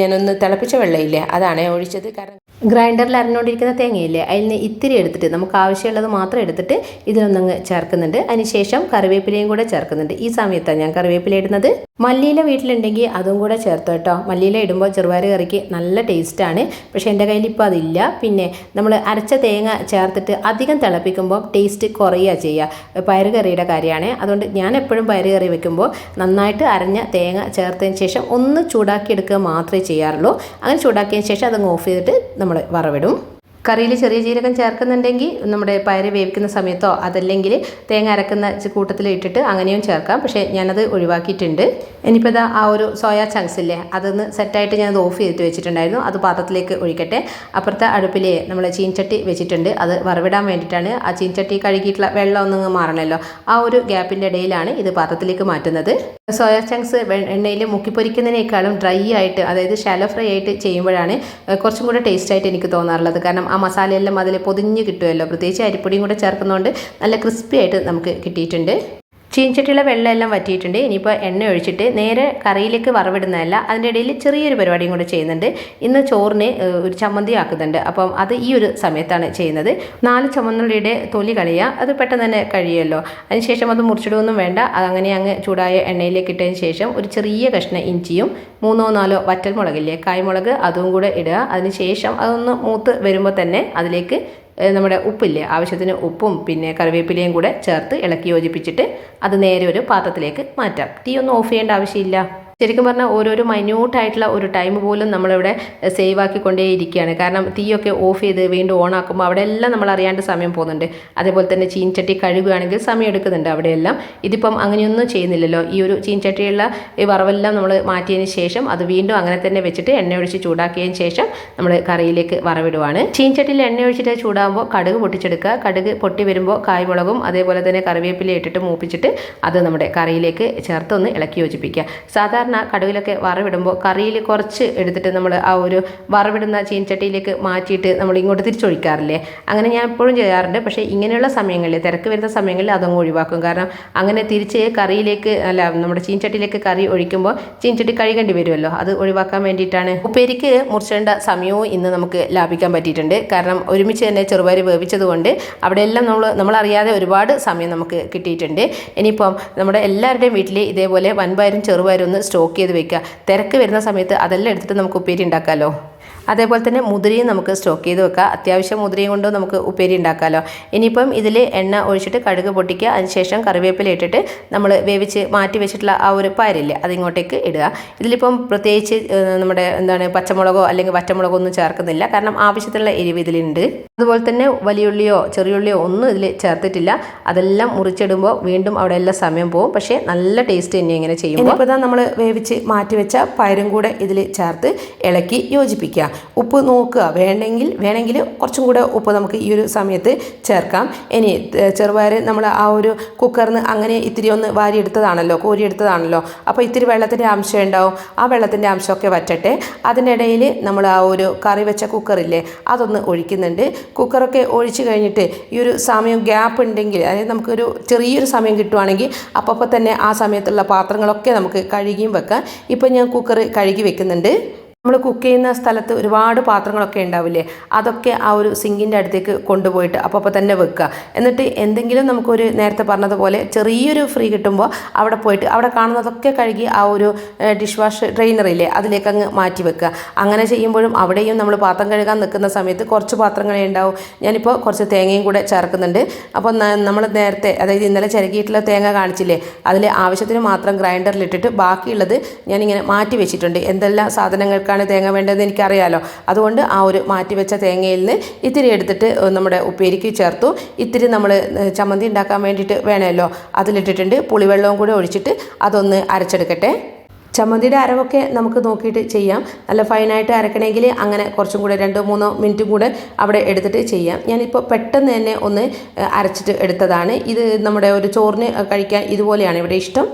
ഞാനൊന്ന് തിളപ്പിച്ച വെള്ളമില്ലേ അതാണ് ഒഴിച്ചത്. കാരണം ഗ്രൈൻഡറിൽ അരഞ്ഞുകൊണ്ടിരിക്കുന്ന തേങ്ങയില്ലേ? അതിൽ നിന്ന് ഇത്തിരി എടുത്തിട്ട് നമുക്ക് ആവശ്യമുള്ളത് മാത്രം എടുത്തിട്ട് ഇതിലൊന്നങ്ങ് ചേർക്കുന്നുണ്ട്. അതിനുശേഷം കറിവേപ്പിലയും കൂടെ ചേർക്കുന്നുണ്ട്. ഈ സമയത്താണ് ഞാൻ കറിവേപ്പില ഇടുന്നത്. മല്ലിയില വീട്ടിലുണ്ടെങ്കിൽ അതും കൂടെ ചേർത്ത് കേട്ടോ. മല്ലിയില ഇടുമ്പോൾ ചെറുപയർ കറിക്ക് നല്ല ടേസ്റ്റാണ് പക്ഷേ എന്റെ കയ്യിൽ ഇപ്പോൾ അതില്ല. പിന്നെ നമ്മൾ അരച്ച തേങ്ങ ചേർത്തിട്ട് അധികം തിളപ്പിക്കുമ്പോൾ ടേസ്റ്റ് കുറയുക ചെയ്യുക പയറ് കറിയുടെ കാര്യമാണ്. അതുകൊണ്ട് ഞാൻ എപ്പോഴും പയറ് കറി വെക്കുമ്പോൾ നന്നായിട്ട് അരഞ്ഞ തേങ്ങ ചേർത്തതിന് ശേഷം ഒന്ന് ചൂടാക്കി എടുക്കുക മാത്രമേ ചെയ്യാറുള്ളൂ. അങ്ങനെ ചൂടാക്കിയതിന് ശേഷം അതങ്ങ് ഓഫ് ചെയ്തിട്ട് നമ്മൾ വറവിടും. കറിയിൽ ചെറിയ ജീരകം ചേർക്കുന്നുണ്ടെങ്കിൽ നമ്മുടെ പയറ് വേവിക്കുന്ന സമയത്തോ അതല്ലെങ്കിൽ തേങ്ങ അരക്കുന്ന കൂട്ടത്തിൽ ഇട്ടിട്ട് അങ്ങനെയും ചേർക്കാം. പക്ഷേ ഞാനത് ഒഴിവാക്കിയിട്ടുണ്ട്. ഇനിയിപ്പോൾ ആ ഒരു സോയ ചങ്ക്സ് ഇല്ലേ അതൊന്ന് സെറ്റായിട്ട് ഞാനത് ഓഫ് ചെയ്തിട്ട് വെച്ചിട്ടുണ്ടായിരുന്നു. അത് പാത്രത്തിലേക്ക് ഒഴിക്കട്ടെ. അപ്പുറത്തെ അടുപ്പിൽ നമ്മൾ ചീൻചട്ടി വെച്ചിട്ടുണ്ട്. അത് വറവിടാൻ വേണ്ടിയിട്ടാണ്. ആ ചീൻചട്ടി കഴുകിയിട്ടുള്ള വെള്ളം ഒന്നും മാറണമല്ലോ ആ ഒരു ഗ്യാപ്പിന്റെ ഇടയിലാണ് ഇത് പാത്രത്തിലേക്ക് മാറ്റുന്നത്. സോയ ചങ്ക്സ് എണ്ണയിൽ മുക്കിപ്പൊരിക്കുന്നതിനേക്കാളും ഡ്രൈ ആയിട്ട് അതായത് ഷാലോ ഫ്രൈ ആയിട്ട് ചെയ്യുമ്പോഴാണ് കുറച്ചും കൂടെ ടേസ്റ്റായിട്ട് എനിക്ക് തോന്നാറുള്ളത്. കാരണം ആ മസാലയെല്ലാം അതിൽ പൊതിഞ്ഞ് കിട്ടുമല്ലോ. പ്രത്യേകിച്ച് അരിപ്പൊടിയും കൂടെ ചേർക്കുന്നതുകൊണ്ട് നല്ല ക്രിസ്പി ആയിട്ട് നമുക്ക് കിട്ടിയിട്ടുണ്ട്. ചീൻചട്ടിയിലെ വെള്ളമെല്ലാം വറ്റിയിട്ടുണ്ട്. ഇനിയിപ്പോൾ എണ്ണ ഒഴിച്ചിട്ട് നേരെ കറിയിലേക്ക് വറവിടുന്നതല്ല അതിന്റെ ഇടയിൽ ചെറിയൊരു പരിപാടിയും കൂടെ ചെയ്യുന്നുണ്ട്. ഇന്ന് ചോറിന് ഒരു ചമ്മന്തി ആക്കുന്നുണ്ട്. അപ്പം അത് ഈ ഒരു സമയത്താണ് ചെയ്യുന്നത്. നാല് ചുമന്നുള്ളിയുടെ തൊലി കളയുക അത് പെട്ടെന്ന് തന്നെ കഴിയുമല്ലോ. അതിനുശേഷം അത് മുറിച്ചിടുകയൊന്നും വേണ്ട. അതങ്ങനെ അങ്ങ് ചൂടായ എണ്ണയിലേക്ക് ഇട്ടതിന് ശേഷം ഒരു ചെറിയ കഷ്ണം ഇഞ്ചിയും മൂന്നോ നാലോ വറ്റൽമുളകില്ലേ കായ്മുളക് അതും കൂടെ ഇടുക. അതിന് ശേഷം അതൊന്ന് മൂത്ത് വരുമ്പോൾ തന്നെ അതിലേക്ക് നമ്മുടെ ഉപ്പില്ലേ? ആവശ്യത്തിന് ഉപ്പും പിന്നെ കറിവേപ്പിലയും കൂടെ ചേർത്ത് ഇളക്കി യോജിപ്പിച്ചിട്ട് അത് നേരെ ഒരു പാത്രത്തിലേക്ക് മാറ്റാം. തീ ഒന്നും ഓഫ് ചെയ്യേണ്ട ആവശ്യമില്ല. ശരിക്കും പറഞ്ഞാൽ ഓരോരോ മൈന്യൂട്ടായിട്ടുള്ള ഒരു ടൈം പോലും നമ്മളിവിടെ സേവ് ആക്കിക്കൊണ്ടേ ഇരിക്കുകയാണ് കാരണം തീയൊക്കെ ഓഫ് ചെയ്ത് വീണ്ടും ഓൺ ആക്കുമ്പോൾ അവിടെ എല്ലാം നമ്മൾ അറിയാണ്ട് സമയം പോകുന്നുണ്ട്. അതേപോലെ തന്നെ ചീൻചട്ടി കഴുകുകയാണെങ്കിൽ സമയം എടുക്കുന്നുണ്ട് അവിടെയെല്ലാം. ഇതിപ്പം അങ്ങനെയൊന്നും ചെയ്യുന്നില്ലല്ലോ. ഈ ഒരു ചീൻചട്ടിയുള്ള ഈ വറവെല്ലാം നമ്മൾ മാറ്റിയതിന് ശേഷം അത് വീണ്ടും അങ്ങനെ തന്നെ വെച്ചിട്ട് എണ്ണ ഒഴിച്ച് ചൂടാക്കിയതിന് ശേഷം നമ്മൾ കറിയിലേക്ക് വറവിടുവാണ്. ചീൻചട്ടിയിൽ എണ്ണ ഒഴിച്ചിട്ട് ചൂടാകുമ്പോൾ കടുക് പൊട്ടിച്ചെടുക്കുക. കടുക് പൊട്ടി വരുമ്പോൾ കായ്മുളകും അതേപോലെ തന്നെ കറിവേപ്പില ഇട്ടിട്ട് മൂപ്പിച്ചിട്ട് അത് നമ്മുടെ കറിയിലേക്ക് ചേർത്തൊന്ന് ഇളക്കി യോജിപ്പിക്കുക. സാധാരണ കടുകിലൊക്കെ വറവിടുമ്പോൾ കറിയിൽ കുറച്ച് എടുത്തിട്ട് നമ്മൾ ആ ഒരു വറവിടുന്ന ചീൻചട്ടിയിലേക്ക് മാറ്റിയിട്ട് നമ്മൾ ഇങ്ങോട്ട് തിരിച്ചൊഴിക്കാറില്ലേ? അങ്ങനെ ഞാൻ എപ്പോഴും ചെയ്യാറുണ്ട്. പക്ഷേ ഇങ്ങനെയുള്ള സമയങ്ങളിൽ തിരക്ക് വരുന്ന സമയങ്ങളിൽ അതങ്ങ് ഒഴിവാക്കും. കാരണം അങ്ങനെ തിരിച്ച് കറിയിലേക്ക് അല്ല നമ്മുടെ ചീൻചട്ടിയിലേക്ക് കറി ഒഴിക്കുമ്പോൾ ചീൻചട്ടി കഴുകേണ്ടി വരുമല്ലോ. അത് ഒഴിവാക്കാൻ വേണ്ടിയിട്ടാണ്. ഉപ്പേരിക്ക് മുറിച്ചേണ്ട സമയവും ഇന്ന് നമുക്ക് ലാഭിക്കാൻ പറ്റിയിട്ടുണ്ട്. കാരണം ഒരുമിച്ച് തന്നെ ചെറുപയർ വേവിച്ചതുകൊണ്ട് അവിടെയെല്ലാം നമ്മൾ നമ്മളറിയാതെ ഒരുപാട് സമയം നമുക്ക് കിട്ടിയിട്ടുണ്ട്. ഇനിയിപ്പം നമ്മുടെ എല്ലാവരുടെയും വീട്ടിൽ ഇതേപോലെ വൻപയരും ചെറുപയരും ഒന്ന് സ്റ്റോക്ക് ചെയ്ത് വെക്കുക. തിരക്ക് വരുന്ന സമയത്ത് അതെല്ലാം എടുത്തിട്ട് നമുക്ക് ഉപ്പേരി ഉണ്ടാക്കാമല്ലോ അതേപോലെ തന്നെ മുതിരയും നമുക്ക് സ്റ്റോക്ക് ചെയ്ത് വെക്കാം. അത്യാവശ്യം മുതിരയും കൊണ്ട് നമുക്ക് ഉപ്പേരി ഉണ്ടാക്കാമല്ലോ ഇനിയിപ്പം ഇതിൽ എണ്ണ ഒഴിച്ചിട്ട് കടുക് പൊട്ടിക്കുക. അതിനുശേഷം കറിവേപ്പില ഇട്ടിട്ട് നമ്മൾ വേവിച്ച് മാറ്റി വെച്ചിട്ടുള്ള ആ ഒരു പാരില്ലേ അതിങ്ങോട്ടേക്ക് ഇടുക. ഇതിലിപ്പം പ്രത്യേകിച്ച് നമ്മുടെ എന്താണ് പച്ചമുളകോ അല്ലെങ്കിൽ വറ്റമുളകോ ഒന്നും ചേർക്കുന്നില്ല. കാരണം ആവശ്യത്തിനുള്ള എരിവ് ഇതിലുണ്ട്. അതുപോലെ തന്നെ വലിയുള്ളിയോ ചെറിയുള്ളിയോ ഒന്നും ഇതിൽ ചേർത്തിട്ടില്ല. അതെല്ലാം മുറിച്ചിടുമ്പോൾ വീണ്ടും അവിടെ എല്ലാം സമയം പോകും. പക്ഷേ നല്ല ടേസ്റ്റ് തന്നെ ഇങ്ങനെ ചെയ്യുമ്പോൾ. ഇപ്പോൾ നമ്മൾ വേവിച്ച് മാറ്റി വെച്ച പയറും കൂടെ ഇതിൽ ചേർത്ത് ഇളക്കി യോജിപ്പിക്കുക. ഉപ്പ് നോക്കുക. വേണമെങ്കിൽ വേണമെങ്കിൽ കുറച്ചും കൂടെ ഉപ്പ് നമുക്ക് ഈ ഒരു സമയത്ത് ചേർക്കാം. ഇനി ചെറുപയർ നമ്മൾ ആ ഒരു കുക്കറിന് അങ്ങനെ ഇത്തിരി ഒന്ന് വാരിയെടുത്തതാണല്ലോ കോരിയെടുത്തതാണല്ലോ. അപ്പോൾ ഇത്തിരി വെള്ളത്തിന്റെ അംശം ഉണ്ടാവും. ആ വെള്ളത്തിന്റെ അംശമൊക്കെ വറ്റട്ടെ. അതിനിടയിൽ നമ്മൾ ആ ഒരു കറി വെച്ച കുക്കറില്ലേ അതൊന്ന് ഒഴിക്കുന്നുണ്ട്. കുക്കറൊക്കെ ഒഴിച്ച് കഴിഞ്ഞിട്ട് ഈ ഒരു സമയം ഗ്യാപ്പ് ഉണ്ടെങ്കിൽ അതായത് നമുക്കൊരു ചെറിയൊരു സമയം കിട്ടുവാണെങ്കിൽ അപ്പോൾ തന്നെ ആ സമയത്തുള്ള പാത്രങ്ങളൊക്കെ നമുക്ക് കഴുകിയും വെക്കാം. ഇപ്പം ഞാൻ കുക്കർ കഴുകി വെക്കുന്നുണ്ട്. നമ്മൾ കുക്ക് ചെയ്യുന്ന സ്ഥലത്ത് ഒരുപാട് പാത്രങ്ങളൊക്കെ ഉണ്ടാവില്ലേ? അതൊക്കെ ആ ഒരു സിങ്കിന്റെ അടുത്തേക്ക് കൊണ്ടുപോയിട്ട് അപ്പോൾ അപ്പോൾ തന്നെ വെക്കുക. എന്നിട്ട് എന്തെങ്കിലും നമുക്കൊരു നേരത്തെ പറഞ്ഞതുപോലെ ചെറിയൊരു ഫ്രീ കിട്ടുമ്പോൾ അവിടെ പോയിട്ട് അവിടെ കാണുന്നതൊക്കെ കഴുകി ആ ഒരു ഡിഷ് വാഷ് ട്രെയിനറില്ലേ അതിലേക്ക് അങ്ങ് മാറ്റി വെക്കുക. അങ്ങനെ ചെയ്യുമ്പോഴും അവിടെയും നമ്മൾ പാത്രം കഴുകാൻ നിൽക്കുന്ന സമയത്ത് കുറച്ച് പാത്രങ്ങളെ ഉണ്ടാവും. ഞാനിപ്പോൾ കുറച്ച് തേങ്ങയും കൂടെ ചേർക്കുന്നുണ്ട്. അപ്പോൾ നമ്മൾ നേരത്തെ അതായത് ഇന്നലെ ചിരകിയിട്ടുള്ള തേങ്ങ കാണിച്ചില്ലേ അതിൽ ആവശ്യത്തിന് മാത്രം ഗ്രൈൻഡറിലിട്ടിട്ട് ബാക്കിയുള്ളത് ഞാനിങ്ങനെ മാറ്റി വെച്ചിട്ടുണ്ട്. എന്തെല്ലാം സാധനങ്ങൾക്കാണ് തേങ്ങ വേണ്ടതെന്ന് എനിക്കറിയാലോ. അതുകൊണ്ട് ആ ഒരു മാറ്റിവെച്ച തേങ്ങയിൽ നിന്ന് ഇത്തിരി എടുത്തിട്ട് നമ്മുടെ ഉപ്പേരിക്ക് ചേർത്തു. ഇത്തിരി നമ്മൾ ചമ്മന്തി ഉണ്ടാക്കാൻ വേണ്ടിയിട്ട് വേണമല്ലോ. അതിലിട്ടിട്ടുണ്ട്. പുളിവെള്ളവും കൂടി ഒഴിച്ചിട്ട് അതൊന്ന് അരച്ചെടുക്കട്ടെ. ചമ്മന്തിയുടെ അരവൊക്കെ നമുക്ക് നോക്കിയിട്ട് ചെയ്യാം. നല്ല ഫൈനായിട്ട് അരക്കണമെങ്കിൽ അങ്ങനെ കുറച്ചും കൂടെ രണ്ടോ മൂന്നോ മിനിറ്റും കൂടെ അവിടെ എടുത്തിട്ട് ചെയ്യാം. ഞാനിപ്പോൾ പെട്ടെന്ന് തന്നെ ഒന്ന് അരച്ചിട്ട് എടുത്തതാണ്. ഇത് നമ്മുടെ ഒരു ചോറിന് കഴിക്കാൻ ഇതുപോലെയാണ് ഇവിടെ ഇഷ്ടം.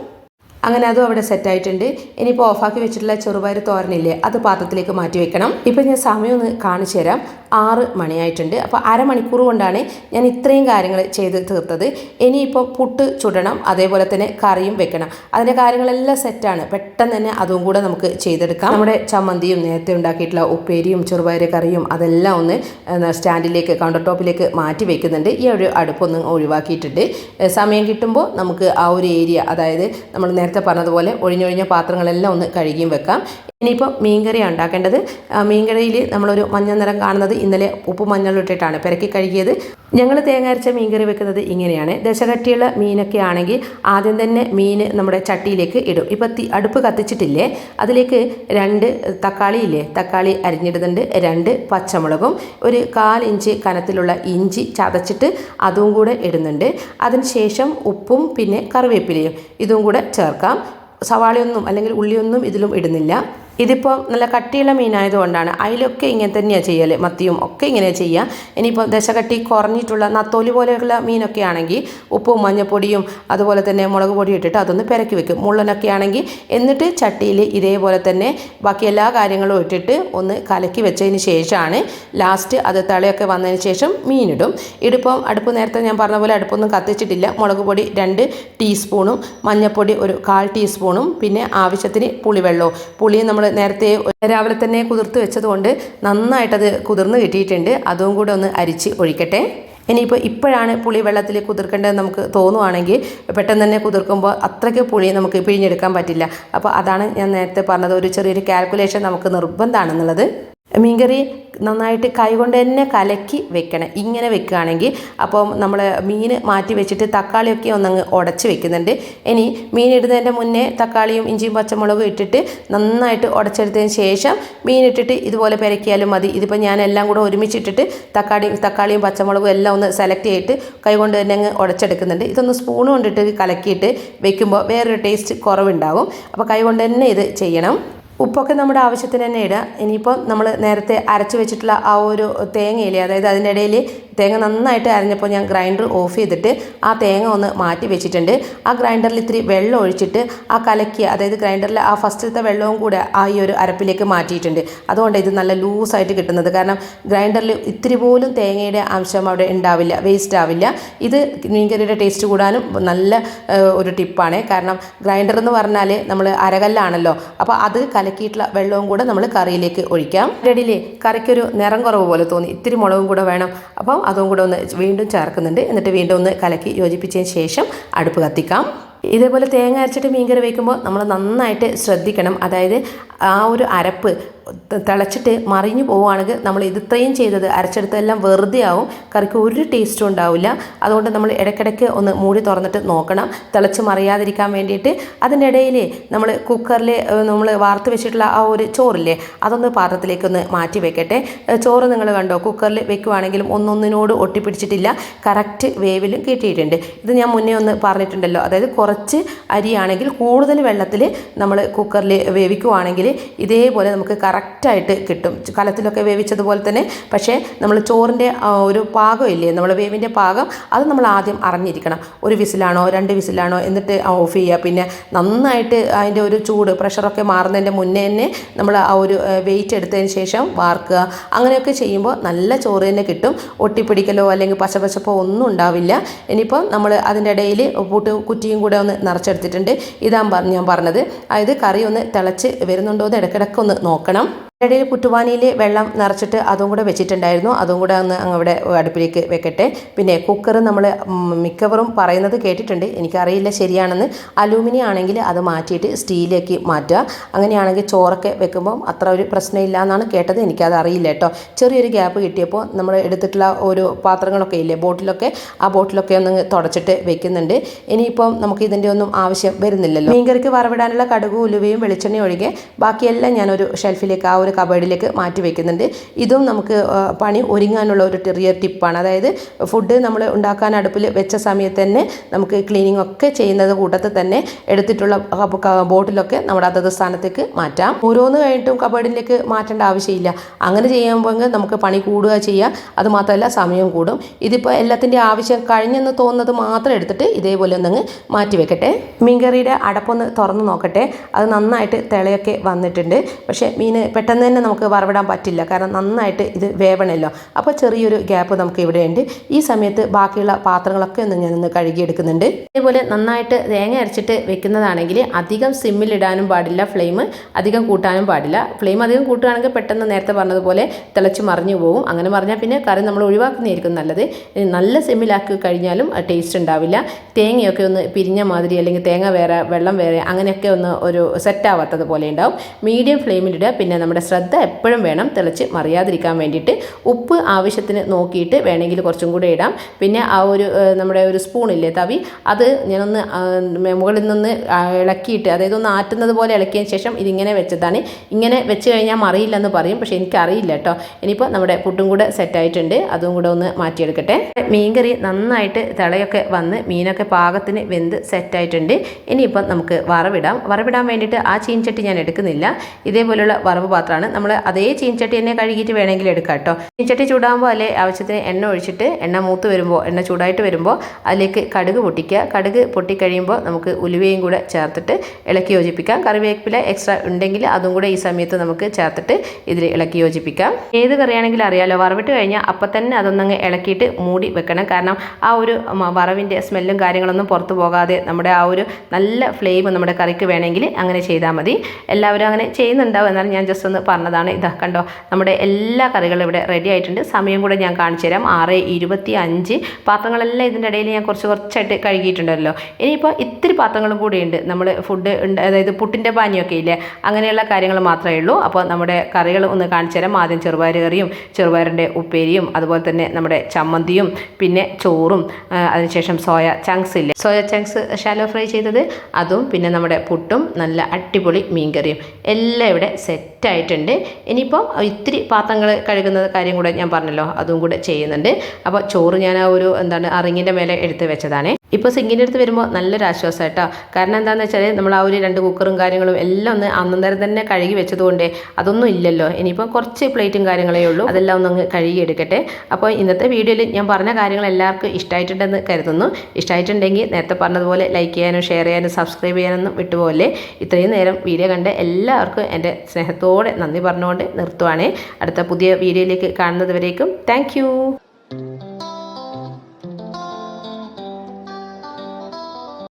അങ്ങനെ അതും അവിടെ സെറ്റായിട്ടുണ്ട് ഇനിയിപ്പോൾ ഓഫാക്കി വെച്ചിട്ടുള്ള ചെറുപയർ തോരനില്ലേ അത് പാത്രത്തിലേക്ക് മാറ്റി വെക്കണം. ഇപ്പം ഞാൻ സമയം ഒന്ന് കാണിച്ചു തരാം. ആറ് മണിയായിട്ടുണ്ട്. അപ്പോൾ അരമണിക്കൂർ കൊണ്ടാണ് ഞാൻ ഇത്രയും കാര്യങ്ങൾ ചെയ്ത് തീർത്തത്. ഇനിയിപ്പോൾ പുട്ട് ചുടണം അതേപോലെ തന്നെ കറിയും വെക്കണം. അതിന്റെ കാര്യങ്ങളെല്ലാം സെറ്റാണ് പെട്ടെന്ന് തന്നെ അതും കൂടെ നമുക്ക് ചെയ്തെടുക്കാം. നമ്മുടെ ചമ്മന്തിയും നേരത്തെ ഉണ്ടാക്കിയിട്ടുള്ള ഉപ്പേരിയും ചെറുപയർ കറിയും അതെല്ലാം ഒന്ന് സ്റ്റാൻഡിലേക്ക് കൗണ്ടർ ടോപ്പിലേക്ക് മാറ്റി വെക്കുന്നുണ്ട്. ഈ ഒരു അടുപ്പൊന്ന് ഒഴിവാക്കിയിട്ടുണ്ട്. സമയം കിട്ടുമ്പോൾ നമുക്ക് ആ ഒരു ഏരിയ അതായത് നമ്മൾ നേരത്തെ നേരത്തെ പറഞ്ഞതുപോലെ ഒഴിഞ്ഞൊഴിഞ്ഞ പാത്രങ്ങളെല്ലാം ഒന്ന് കഴുകിയും വെക്കാം. ഇനിയിപ്പോൾ മീൻകറി ഉണ്ടാക്കേണ്ടത്. മീൻകറിയിൽ നമ്മളൊരു മഞ്ഞ നിറം കാണുന്നത് ഇന്നലെ ഉപ്പ് മഞ്ഞളിട്ടിട്ടാണ് പെരക്കി കഴുകിയത്. ഞങ്ങൾ തേങ്ങ അരച്ച മീൻകറി വെക്കുന്നത് ഇങ്ങനെയാണ്. ദശകട്ടിയുള്ള മീനൊക്കെ ആണെങ്കിൽ ആദ്യം തന്നെ മീൻ നമ്മുടെ ചട്ടിയിലേക്ക് ഇടും. ഇപ്പോൾ തീ അടുപ്പ് കത്തിച്ചിട്ടില്ലേ? അതിലേക്ക് രണ്ട് തക്കാളി ഇല്ലേ? തക്കാളി അരിഞ്ഞിടുന്നുണ്ട്. രണ്ട് പച്ചമുളകും ഒരു കാൽ ഇഞ്ച് കനത്തിലുള്ള ഇഞ്ചി ചതച്ചിട്ട് അതും കൂടെ ഇടുന്നുണ്ട്. അതിനുശേഷം ഉപ്പും പിന്നെ കറിവേപ്പിലയും ഇതും കൂടെ ചേർക്കാം. സവാളയൊന്നും അല്ലെങ്കിൽ ഉള്ളിയൊന്നും ഇതിലും ഇടുന്നില്ല. ഇതിപ്പോൾ നല്ല കട്ടിയുള്ള മീനായതുകൊണ്ടാണ്. അതിലൊക്കെ ഇങ്ങനെ തന്നെയാണ് ചെയ്യൽ മത്തിയും ഒക്കെ ഇങ്ങനെ ചെയ്യുക ഇനിയിപ്പോൾ ദശകട്ടി കുറഞ്ഞിട്ടുള്ള നത്തോലി പോലെയുള്ള മീനൊക്കെ ആണെങ്കിൽ ഉപ്പും മഞ്ഞപ്പൊടിയും അതുപോലെ തന്നെ മുളക് പൊടി ഇട്ടിട്ട് അതൊന്ന് പെരക്കി വെക്കും. മുള്ളനൊക്കെ ആണെങ്കിൽ എന്നിട്ട് ചട്ടിയിൽ ഇതേപോലെ തന്നെ ബാക്കി എല്ലാ കാര്യങ്ങളും ഇട്ടിട്ട് ഒന്ന് കലക്കി വെച്ചതിന് ശേഷമാണ് ലാസ്റ്റ് അത് തളയൊക്കെ വന്നതിന് ശേഷം മീനിടും. ഇടുപ്പം അടുപ്പ് നേരത്തെ ഞാൻ പറഞ്ഞ പോലെ അടുപ്പൊന്നും കത്തിച്ചിട്ടില്ല. മുളക് പൊടി രണ്ട് ടീസ്പൂണും മഞ്ഞൾപ്പൊടി ഒരു കാൽ ടീസ്പൂണും പിന്നെ ആവശ്യത്തിന് പുളിവെള്ളവും. പുളി നമ്മൾ നേരത്തെ രാവിലെ തന്നെ കുതിർത്ത് വെച്ചതുകൊണ്ട് നന്നായിട്ടത് കുതിർന്ന് കിട്ടിയിട്ടുണ്ട്. അതും കൂടെ ഒന്ന് അരിച്ച് ഒഴിക്കട്ടെ. ഇനിയിപ്പോൾ ഇപ്പോഴാണ് പുളി വെള്ളത്തിൽ കുതിർക്കേണ്ടത് നമുക്ക് തോന്നുവാണെങ്കിൽ പെട്ടെന്ന് തന്നെ കുതിർക്കുമ്പോൾ അത്രയ്ക്ക് പുളി നമുക്ക് പിഴിഞ്ഞെടുക്കാൻ പറ്റില്ല. അപ്പോൾ അതാണ് ഞാൻ നേരത്തെ പറഞ്ഞത്. ഒരു ചെറിയൊരു കാൽക്കുലേഷൻ നമുക്ക് നിർബന്ധമാണെന്നുള്ളത്. മീൻകറി നന്നായിട്ട് കൈകൊണ്ട് തന്നെ കലക്കി വെക്കണം. ഇങ്ങനെ വെക്കുകയാണെങ്കിൽ അപ്പോൾ നമ്മൾ മീൻ മാറ്റി വെച്ചിട്ട് തക്കാളിയൊക്കെ ഒന്നങ്ങ് ഉടച്ച് വെക്കുന്നുണ്ട്. ഇനി മീൻ ഇടുന്നതിന്റെ മുന്നേ തക്കാളിയും ഇഞ്ചിയും പച്ചമുളകും ഇട്ടിട്ട് നന്നായിട്ട് ഉടച്ചെടുത്തതിന് ശേഷം മീൻ ഇട്ടിട്ട് ഇതുപോലെ പെരക്കിയാലും മതി. ഇതിപ്പോൾ ഞാൻ എല്ലാം കൂടെ ഒരുമിച്ചിട്ടിട്ട് തക്കാളി തക്കാളിയും പച്ചമുളകും എല്ലാം ഒന്ന് സെലക്ട് ചെയ്തിട്ട് കൈകൊണ്ട് തന്നെ അങ്ങ് ഉടച്ചെടുക്കുന്നുണ്ട്. ഇതൊന്ന് സ്പൂൺ കൊണ്ടിട്ട് കലക്കിയിട്ട് വെക്കുമ്പോൾ വേറൊരു ടേസ്റ്റ് കുറവുണ്ടാവും. അപ്പോൾ കൈകൊണ്ട് തന്നെ ഇത് ചെയ്യണം. ഉപ്പൊക്കെ നമ്മുടെ ആവശ്യത്തിന് തന്നെ ഇടുക. ഇനിയിപ്പോൾ നമ്മൾ നേരത്തെ അരച്ച് വെച്ചിട്ടുള്ള ആ ഒരു തേങ്ങയില്ലേ അതായത് അതിന്റെ ഇടയിൽ തേങ്ങ നന്നായിട്ട് അരഞ്ഞപ്പോൾ ഞാൻ ഗ്രൈൻഡർ ഓഫ് ചെയ്തിട്ട് ആ തേങ്ങ ഒന്ന് മാറ്റി വെച്ചിട്ടുണ്ട്. ആ ഗ്രൈൻഡറിൽ ഇത്തിരി വെള്ളം ഒഴിച്ചിട്ട് ആ കലക്കിയ അതായത് ഗ്രൈൻഡറിൽ ആ ഫസ്റ്റത്തെ വെള്ളവും കൂടെ ആ ഈ ഒരു അരപ്പിലേക്ക് മാറ്റിയിട്ടുണ്ട്. അതുകൊണ്ട് ഇത് നല്ല ലൂസായിട്ട് കിട്ടുന്നത്. കാരണം ഗ്രൈൻഡറിൽ ഇത്തിരി പോലും തേങ്ങയുടെ അംശം അവിടെ ഉണ്ടാവില്ല വേസ്റ്റ് ആവില്ല. ഇത് മീൻകറിയുടെ ടേസ്റ്റ് കൂടാനും നല്ല ഒരു ടിപ്പാണ്. കാരണം ഗ്രൈൻഡർ എന്ന് പറഞ്ഞാൽ നമ്മൾ അരകല്ലാണല്ലോ. അപ്പോൾ അത് കലക്കിയിട്ടുള്ള വെള്ളവും കൂടെ നമ്മൾ കറിയിലേക്ക് ഒഴിക്കാം. റെഡിയിലെ കറിക്കൊരു നിറം കുറവ് പോലെ തോന്നി. ഇത്തിരി മുളകും കൂടെ വേണം. അപ്പം അതും കൂടെ ഒന്ന് വീണ്ടും ചേർക്കുന്നുണ്ട്. എന്നിട്ട് വീണ്ടും ഒന്ന് കലക്കി യോജിപ്പിച്ചതിന് ശേഷം അടുപ്പ് കത്തിക്കാം. ഇതേപോലെ തേങ്ങ അരച്ചിട്ട് മീൻകറി വയ്ക്കുമ്പോൾ നമ്മൾ നന്നായിട്ട് ശ്രദ്ധിക്കണം. അതായത് ആ ഒരു അരപ്പ് തിളച്ചിട്ട് മറിഞ്ഞു പോവുകയാണെങ്കിൽ നമ്മൾ ഇത് ഇത്രയും ചെയ്തത് അരച്ചെടുത്തതെല്ലാം വെറുതെ ആവും കറിക്ക് ഒരു ടേസ്റ്റും ഉണ്ടാവില്ല. അതുകൊണ്ട് നമ്മൾ ഇടയ്ക്കിടയ്ക്ക് ഒന്ന് മൂടി തുറന്നിട്ട് നോക്കണം. തിളച്ച് മറിയാതിരിക്കാൻ വേണ്ടിയിട്ട് അതിനിടയിൽ നമ്മൾ കുക്കറിൽ നമ്മൾ വാർത്ത് വെച്ചിട്ടുള്ള ആ ഒരു ചോറില്ലേ അതൊന്ന് പാത്രത്തിലേക്ക് ഒന്ന് മാറ്റി വെക്കട്ടെ. ചോറ് നിങ്ങൾ കണ്ടോ കുക്കറിൽ വെക്കുവാണെങ്കിലും ഒന്നൊന്നിനോട് ഒട്ടിപ്പിടിച്ചിട്ടില്ല. കറക്റ്റ് വേവിലും കിട്ടിയിട്ടുണ്ട്. ഇത് ഞാൻ മുന്നേ ഒന്ന് പറഞ്ഞിട്ടുണ്ടല്ലോ. അതായത് കുറച്ച് അരിയാണെങ്കിൽ കൂടുതൽ വെള്ളത്തിൽ നമ്മൾ കുക്കറിൽ വേവിക്കുവാണെങ്കിൽ ഇതേപോലെ നമുക്ക് കറക്റ്റായിട്ട് കിട്ടും. കലത്തിലൊക്കെ വേവിച്ചതുപോലെ തന്നെ. പക്ഷേ നമ്മൾ ചോറിന്റെ ഒരു പാകം ഇല്ലേ നമ്മൾ വേവിന്റെ പാകം അത് നമ്മൾ ആദ്യം അറിഞ്ഞിരിക്കണം. ഒരു വിസിലാണോ രണ്ട് വിസിലാണോ എന്നിട്ട് ഓഫ് ചെയ്യുക. പിന്നെ നന്നായിട്ട് അതിന്റെ ഒരു ചൂട് പ്രഷറൊക്കെ മാറുന്നതിന്റെ മുന്നേ തന്നെ നമ്മൾ ആ ഒരു വെയിറ്റ് എടുത്തതിന് ശേഷം വാർക്കുക. അങ്ങനെയൊക്കെ ചെയ്യുമ്പോൾ നല്ല ചോറ് തന്നെ കിട്ടും. ഒട്ടിപ്പിടിക്കലോ അല്ലെങ്കിൽ പശപശപ്പോ ഒന്നും ഉണ്ടാവില്ല. ഇനിയിപ്പോൾ നമ്മൾ അതിന്റെ ഇടയിൽ പൂട്ട് കുറ്റിയും കൂടെ ഒന്ന് നിറച്ചെടുത്തിട്ടുണ്ട്. ഇതാ പറ- ഞാൻ പറഞ്ഞത്. അതായത് കറി ഒന്ന് തിളച്ച് വരുന്നുണ്ടോ എന്ന് ഇടയ്ക്കിടയ്ക്ക് ഒന്ന് നോക്കണം. দিলাম ഇടയിൽ കുറ്റുപാനിയിൽ വെള്ളം നിറച്ചിട്ട് അതും കൂടെ വെച്ചിട്ടുണ്ടായിരുന്നു. അതും കൂടെ ഒന്ന് അവിടെ അടുപ്പിലേക്ക് വെക്കട്ടെ. പിന്നെ കുക്കർ നമ്മൾ മിക്കവറും പറയുന്നത് കേട്ടിട്ടുണ്ട്. എനിക്കറിയില്ല ശരിയാണെന്ന്. അലൂമിനിയം ആണെങ്കിൽ അത് മാറ്റിയിട്ട് സ്റ്റീലേക്ക് മാറ്റുക. അങ്ങനെയാണെങ്കിൽ ചോറൊക്കെ വെക്കുമ്പോൾ അത്ര ഒരു പ്രശ്നമില്ല എന്നാണ് കേട്ടത്. എനിക്കത് അറിയില്ല കേട്ടോ. ചെറിയൊരു ഗ്യാപ്പ് കിട്ടിയപ്പോൾ നമ്മൾ എടുത്തിട്ടുള്ള ഒരു പാത്രങ്ങളൊക്കെ ഇല്ലേ ബോട്ടിലൊക്കെ ആ ബോട്ടിലൊക്കെ ഒന്ന് തുടച്ചിട്ട് വെക്കുന്നുണ്ട്. ഇനിയിപ്പം നമുക്ക് ഇതിന്റെ ഒന്നും ആവശ്യം വരുന്നില്ലല്ലോ. മീൻകറിക്ക് വറവിടാനുള്ള കടുകും ഉലുവയും വെളിച്ചെണ്ണയും ഒഴികെ ബാക്കിയെല്ലാം ഞാനൊരു ഷെൽഫിലേക്ക് ആ ഒരു കബേർഡിലേക്ക് മാറ്റി വെക്കുന്നുണ്ട്. ഇതും നമുക്ക് പണി ഒരുങ്ങാനുള്ള ഒരു ചെറിയ ടിപ്പാണ്. അതായത് ഫുഡ് നമ്മൾ ഉണ്ടാക്കാൻ അടുപ്പിൽ വെച്ച സമയത്ത് തന്നെ നമുക്ക് ക്ലീനിങ് ഒക്കെ ചെയ്യുന്നത് കൂട്ടത്തിൽ തന്നെ എടുത്തിട്ടുള്ള ബോട്ടിലൊക്കെ നമ്മുടെ അതത് സ്ഥാനത്തേക്ക് മാറ്റാം. ഓരോന്ന് കഴിഞ്ഞിട്ടും കബേർഡിലേക്ക് മാറ്റേണ്ട ആവശ്യമില്ല. അങ്ങനെ ചെയ്യുമ്പോൾ നമുക്ക് പണി കൂടുക ചെയ്യുക അതുമാത്രമല്ല സമയം കൂടും. ഇതിപ്പോൾ എല്ലാത്തിന്റെ ആവശ്യം കഴിഞ്ഞെന്ന് തോന്നുന്നത് മാത്രം എടുത്തിട്ട് ഇതേപോലെ ഒന്നങ്ങ് മാറ്റി വെക്കട്ടെ. മീൻകറിയുടെ അടപ്പൊന്ന് തുറന്ന് നോക്കട്ടെ. അത് നന്നായിട്ട് തിളയൊക്കെ വന്നിട്ടുണ്ട്. പക്ഷേ മീൻ പെട്ടെന്ന് പെട്ടെന്ന് തന്നെ നമുക്ക് വറവിടാൻ പറ്റില്ല. കാരണം നന്നായിട്ട് ഇത് വേവണല്ലോ. അപ്പോൾ ചെറിയൊരു ഗ്യാപ്പ് നമുക്ക് ഇവിടെ ഉണ്ട്. ഈ സമയത്ത് ബാക്കിയുള്ള പാത്രങ്ങളൊക്കെ ഒന്ന് ഞാനൊന്ന് കഴുകിയെടുക്കുന്നുണ്ട്. അതേപോലെ നന്നായിട്ട് തേങ്ങ അരച്ചിട്ട് വെക്കുന്നതാണെങ്കിൽ അധികം സിമ്മിലിടാനും പാടില്ല. ഫ്ലെയിം അധികം കൂട്ടാനും പാടില്ല. ഫ്ലെയിം അധികം കൂട്ടുകയാണെങ്കിൽ പെട്ടെന്ന് നേരത്തെ പറഞ്ഞതുപോലെ തിളച്ച് മറിഞ്ഞു പോകും. അങ്ങനെ പറഞ്ഞാൽ പിന്നെ കറി നമ്മൾ ഒഴിവാക്കുന്നതായിരിക്കും നല്ലത്. നല്ല സിമ്മിലാക്കി കഴിഞ്ഞാലും ടേസ്റ്റ് ഉണ്ടാവില്ല. തേങ്ങയൊക്കെ ഒന്ന് പിരിഞ്ഞ മാതിരി അല്ലെങ്കിൽ തേങ്ങ വേറെ വെള്ളം വേറെ അങ്ങനെയൊക്കെ ഒന്ന് ഒരു സെറ്റ് ആവാത്തത് പോലെ ഉണ്ടാവും. മീഡിയം ഫ്ലെയിമിലിടുക. പിന്നെ നമ്മുടെ ശ്രദ്ധ എപ്പോഴും വേണം തിളച്ച് മറിയാതിരിക്കാൻ വേണ്ടിയിട്ട്. ഉപ്പ് ആവശ്യത്തിന് നോക്കിയിട്ട് വേണമെങ്കിൽ കുറച്ചും കൂടെ ഇടാം. പിന്നെ ആ ഒരു നമ്മുടെ ഒരു സ്പൂണില്ലേ തവി അത് ഞാനൊന്ന് മുകളിൽ നിന്ന് ഇളക്കിയിട്ട് അതായത് ഒന്ന് ആറ്റുന്നത് പോലെ ഇളക്കിയതിന് ശേഷം ഇതിങ്ങനെ വെച്ചതാണ്. ഇങ്ങനെ വെച്ച് കഴിഞ്ഞാൽ മറിയില്ലെന്ന് പറയും പക്ഷേ എനിക്കറിയില്ല കേട്ടോ. ഇനിയിപ്പോൾ നമ്മുടെ പുട്ടും കൂടെ സെറ്റായിട്ടുണ്ട് അതും കൂടെ ഒന്ന് മാറ്റിയെടുക്കട്ടെ. മീൻകറി നന്നായിട്ട് തിളയൊക്കെ വന്ന് മീനൊക്കെ പാകത്തിന് വെന്ത് സെറ്റായിട്ടുണ്ട് ഇനിയിപ്പം നമുക്ക് വറവിടാം. വറവിടാൻ വേണ്ടിയിട്ട് ആ ചീൻചട്ടി ഞാൻ എടുക്കുന്നില്ല. ഇതേപോലെയുള്ള വറവ് പാത്രമാണ് നമ്മൾ അതേ ചീൻചട്ടി തന്നെ കഴുകിയിട്ട് വേണമെങ്കിൽ എടുക്കാം കേട്ടോ. ചീൻചട്ടി ചൂടാകുമ്പോൾ അല്ലെ ആവശ്യത്തിന് എണ്ണ ഒഴിച്ചിട്ട് എണ്ണ മൂത്ത് വരുമ്പോൾ എണ്ണ ചൂടായിട്ട് വരുമ്പോൾ അതിലേക്ക് കടുക് പൊട്ടിക്കുക. കടുക് പൊട്ടിക്കഴിയുമ്പോൾ നമുക്ക് ഉലുവയും കൂടെ ചേർത്തിട്ട് ഇളക്കി യോജിപ്പിക്കാം. കറിവേപ്പില എക്സ്ട്രാ ഉണ്ടെങ്കിൽ അതും കൂടെ ഈ സമയത്ത് നമുക്ക് ചേർത്തിട്ട് ഇതിൽ ഇളക്കി യോജിപ്പിക്കാം. ഏത് കറിയാണെങ്കിലും അറിയാലോ വറവിട്ട് കഴിഞ്ഞാൽ അപ്പം തന്നെ അതൊന്നങ്ങ് ഇളക്കിയിട്ട് മൂടി വെക്കണം. കാരണം ആ ഒരു വറവിന്റെ സ്മെല്ലും കാര്യങ്ങളൊന്നും പുറത്തു പോകാതെ നമ്മുടെ ആ ഒരു നല്ല ഫ്ലെയിം നമ്മുടെ കറിക്ക് വേണമെങ്കിൽ അങ്ങനെ ചെയ്താൽ മതി. എല്ലാവരും അങ്ങനെ ചെയ്യുന്നുണ്ടാവും. എന്നാലും ഞാൻ ജസ്റ്റ് ഒന്ന് പറഞ്ഞതാണ്. ഇതാ കണ്ടോ നമ്മുടെ എല്ലാ കറികളും ഇവിടെ റെഡി ആയിട്ടുണ്ട്. സമയം കൂടെ ഞാൻ കാണിച്ചു തരാം. ആറ് ഇരുപത്തി അഞ്ച്. പാത്രങ്ങളെല്ലാം ഇതിന്റെ ഇടയിൽ ഞാൻ കുറച്ച് കുറച്ചായിട്ട് കഴുകിയിട്ടുണ്ടല്ലോ. ഇനിയിപ്പോൾ ഇത്തിരി പാത്രങ്ങളും കൂടിയുണ്ട് നമ്മൾ ഫുഡ് അതായത് പുട്ടിന്റെ പാനിയൊക്കെ ഇല്ലേ? അങ്ങനെയുള്ള കാര്യങ്ങൾ മാത്രമേ ഉള്ളൂ. അപ്പോൾ നമ്മുടെ കറികൾ ഒന്ന് കാണിച്ചു തരാം. ആദ്യം ചെറുപയർ കറിയും ചെറുപയറിന്റെ ഉപ്പേരിയും അതുപോലെ തന്നെ നമ്മുടെ ചമ്മന്തിയും പിന്നെ ചോറും അതിനുശേഷം സോയ ചങ്ക്സ് ഇല്ലേ? സോയ ചങ്ക്സ് ഷാലോ ഫ്രൈ ചെയ്തത്. അതും പിന്നെ നമ്മുടെ പുട്ടും നല്ല അടിപൊളി മീൻകറിയും. എല്ലാം ഇവിടെ സെറ്റായിട്ടുണ്ട് ഇനിയിപ്പം ഇത്തിരി പാത്രങ്ങൾ കഴുകുന്ന കാര്യം കൂടെ ഞാൻ പറഞ്ഞല്ലോ അതും കൂടെ ചെയ്യുന്നുണ്ട്. അപ്പോൾ ചോറ് ഞാൻ ആ ഒരു എന്താണ് അറിങ്ങിന്റെ മേലെ എടുത്ത് വെച്ചതാണ്. ഇപ്പോൾ സിങ്കിന്റെ അടുത്ത് വരുമ്പോൾ നല്ലൊരു ആശ്വാസം കേട്ടോ കാരണം എന്താണെന്ന് വെച്ചാൽ നമ്മൾ ആ ഒരു രണ്ട് കുക്കറും കാര്യങ്ങളും എല്ലാം ഒന്ന് അന്നേരം തന്നെ കഴുകി വെച്ചതുകൊണ്ട് അതൊന്നും ഇല്ലല്ലോ. ഇനിയിപ്പോൾ കുറച്ച് പ്ലേറ്റും കാര്യങ്ങളേ ഉള്ളൂ. അതെല്ലാം ഒന്ന് കഴുകി എടുക്കട്ടെ. അപ്പോൾ ഇന്നത്തെ വീഡിയോയിൽ ഞാൻ പറഞ്ഞ കാര്യങ്ങൾ എല്ലാവർക്കും ഇഷ്ടമായിട്ടുണ്ടെന്ന് കരുതുന്നു. ഇഷ്ടമായിട്ടുണ്ടെങ്കിൽ നേരത്തെ പറഞ്ഞതുപോലെ ലൈക്ക് ചെയ്യാനും ഷെയർ ചെയ്യാനും സബ്സ്ക്രൈബ് ചെയ്യാനൊന്നും വിട്ടുപോലെ ഇത്രയും നേരം വീഡിയോ കണ്ട് എല്ലാവർക്കും എന്റെ സ്നേഹത്തോടെ നന്ദി പറഞ്ഞുകൊണ്ട് നിർത്തുവാണേ. അടുത്ത പുതിയ വീഡിയോയിലേക്ക് കാണുന്നതുവരേക്കും താങ്ക്